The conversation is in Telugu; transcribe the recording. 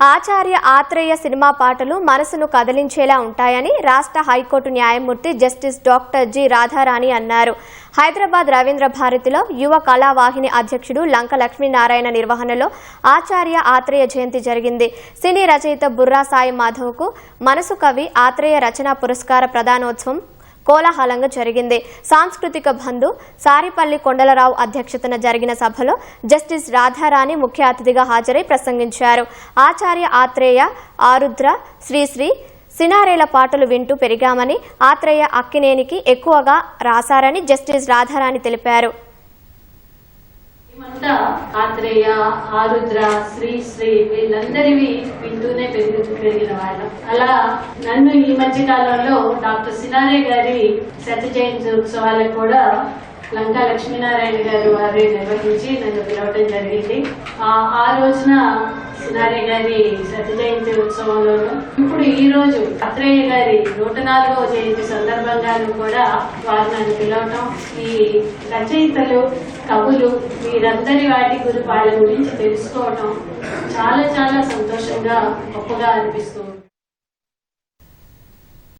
ఆచార్య ఆత్రేయ సినిమా పాటలు మనసును కదిలించేలా ఉంటాయని రాష్ట్ర హైకోర్టు న్యాయమూర్తి జస్టిస్ డాక్టర్ జి రాధారాణి అన్నారు. హైదరాబాద్ రవీంద్ర భారతిలో యువ కళావాహిని అధ్యక్షుడు లంక లక్ష్మీనారాయణ నిర్వహణలో ఆచార్య ఆత్రేయ జయంతి జరిగింది. సినీ రచయిత బుర్రా సాయి మాధవ్కు మనసు కవి ఆత్రేయ రచనా పురస్కార ప్రదానోత్సవం కోలాహలంగా జరిగింది. సాంస్కృతిక బంధు సారిపల్లి కొండలరావు అధ్యక్షతన జరిగిన సభలో జస్టిస్ రాధారాణి ముఖ్య అతిథిగా హాజరై ప్రసంగించారు. ఆచార్య ఆత్రేయ ఆరుద్ర శ్రీశ్రీ సినారేల పాటలు వింటూ పెరిగామని ఆత్రేయ అక్కినేనికి ఎక్కువగా రాశారని జస్టిస్ రాధారాణి తెలిపారు. అంతా ఆత్రేయ ఆరుద్ర శ్రీ శ్రీ వీళ్ళందరివి వింటూనే పెరిగి పెరిగిన వాళ్ళం. అలా నన్ను ఈ మధ్య కాలంలో డాక్టర్ సినారే గారి శత జయంతి ఉత్సవాలకు కూడా లంకా లక్ష్మీనారాయణ గారు వారి నిర్వహించి నన్ను పిలవటం జరిగింది. ఆ రోజున సినారి గారి శత జయంతి ఉత్సవంలోను. ఇప్పుడు ఈ రోజు అత్రేయ గారి నూట నాలుగవ జయంతి సందర్భంగాను కూడా వారు నన్ను పిలవటం. ఈ రచయితలు కవులు వీరందరి వాటి గురి వాళ్ళ గురించి తెలుసుకోవటం చాలా చాలా సంతోషంగా గొప్పగా అనిపిస్తుంది